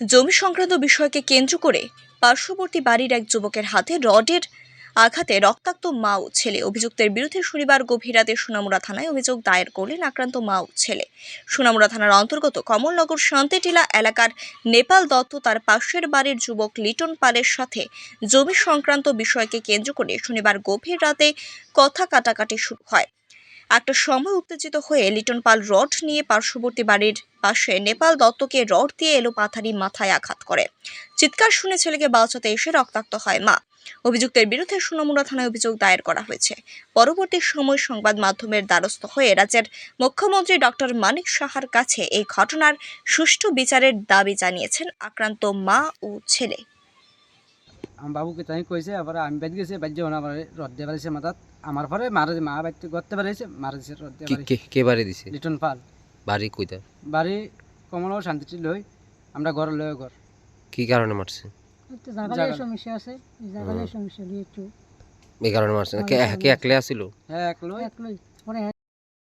জমি সংক্রান্ত বিষয়কে কেন্দ্র করে পার্শ্ববর্তী বাড়ির এক যুবকের হাতে রডের আঘাতে রক্তাক্ত মা ও ছেলে। অভিযুক্তের বিরুদ্ধে শনিবার গভীর রাতে সোনামুড়া থানায় অভিযোগ দায়ের করলেন আক্রান্ত মা ও ছেলে। সোনামুড়া থানার অন্তর্গত কমলনগর শান্তিটিলা এলাকার নেপাল দত্ত তার পাশের বাড়ির যুবক লিটন পালের সাথে জমি সংক্রান্ত বিষয়কে কেন্দ্র করে শনিবার গভীর রাতে কথা কাটাকাটি শুরু হয়। একটা সময় উত্তেজিত হয়ে লিটন পাল রড নিয়ে পার্শ্ববর্তী বাড়ির পাশে নেপাল দত্তকে রড দিয়ে এলো পাথারি মাথায় আঘাত করে। চিৎকার শুনে ছেলেকে বাঁচাতে এসে রক্তাক্ত হয় মা। অভিযুক্তের বিরুদ্ধে সোনামুড়া থানায় অভিযোগ দায়ের করা হয়েছে। পরবর্তী সময় সংবাদ মাধ্যমের দ্বারস্থ হয়ে রাজ্যের মুখ্যমন্ত্রী ডক্টর মানিক সাহার কাছে এই ঘটনার সুষ্ঠু বিচারের দাবি জানিয়েছেন আক্রান্ত মা ও ছেলে। আমার বাবুকে তাই কইছে আবার আমি বাইর গেছি বাইর যাব না আবার রদ দিয়ে পারিছে মাথাত। আমার পরে মারে মা বাইতে করতে পারিছে মারে দিছে রদ দিয়ে কি পারিছে কে কে বাড়ি দিছে? লিটন পাল। বাড়ি কইতা বাড়ি কমল শান্তিটি লই আমরা ঘর লই ঘর। কি কারণে মারছে? জাগালের সমস্যা আছে এই জাগালের সমস্যা নিয়ে একটু এই কারণে মারছে কে কে একলে আসিল? হ্যাঁ এক লই এক লই পরে